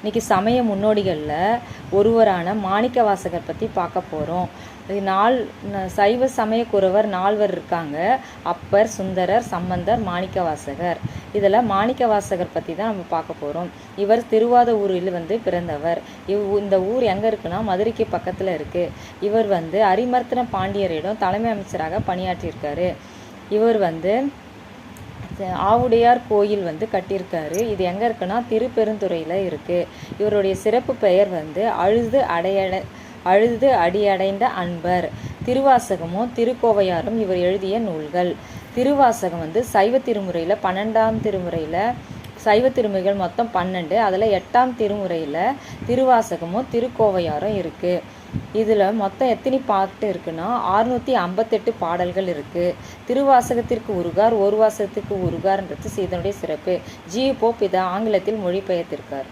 இன்னைக்கு சமய முன்னோடிகளில் ஒருவரான மாணிக்க வாசகர் பற்றி பார்க்க போகிறோம் நால் சைவ சமய குறவர் நால்வர் இருக்காங்க. அப்பர் சுந்தரர் சம்பந்தர் மாணிக்க வாசகர் இதில் மாணிக்க வாசகர் பற்றி தான் நம்ம பார்க்க போகிறோம் இவர் திருவாத ஊரில் வந்து பிறந்தவர். இவ் இந்த ஊர் எங்கே இருக்குன்னா மதுரைக்கு பக்கத்தில் இருக்குது இவர் வந்து அரிமர்த்தன பாண்டியரிடம் தலைமை அமைச்சராக பணியாற்றியிருக்காரு. இவர் வந்து ஆவுடையார் கோயில் வந்து கட்டியிருக்காரு. இது எங்கே இருக்குன்னா திருப்பெருந்துறையில் இருக்குது இவருடைய சிறப்பு பெயர் வந்து அழுது அடையட அழுது அடியடைந்த அன்பர். திருவாசகமும் திருக்கோவையாரும் இவர் எழுதிய நூல்கள். திருவாசகம் வந்து சைவ திருமுறையில் பன்னெண்டாம் திருமுறையில் சைவ திருமுறைகள் மொத்தம் பன்னெண்டு. அதில் எட்டாம் திருமுறையில் திருவாசகமும் திருக்கோவையாரும் இருக்குது இதில் மொத்தம் எத்தனை பாட்டு இருக்குன்னா அறுநூற்றி ஐம்பத்தெட்டு பாடல்கள் இருக்குது திருவாசகத்திற்கு உருகார் ஒரு வாசகத்திற்கு உருகார்ன்றது இதனுடைய சிறப்பு. ஜி. போப் இதை ஆங்கிலத்தில் மொழிபெயர்த்திருக்கார்.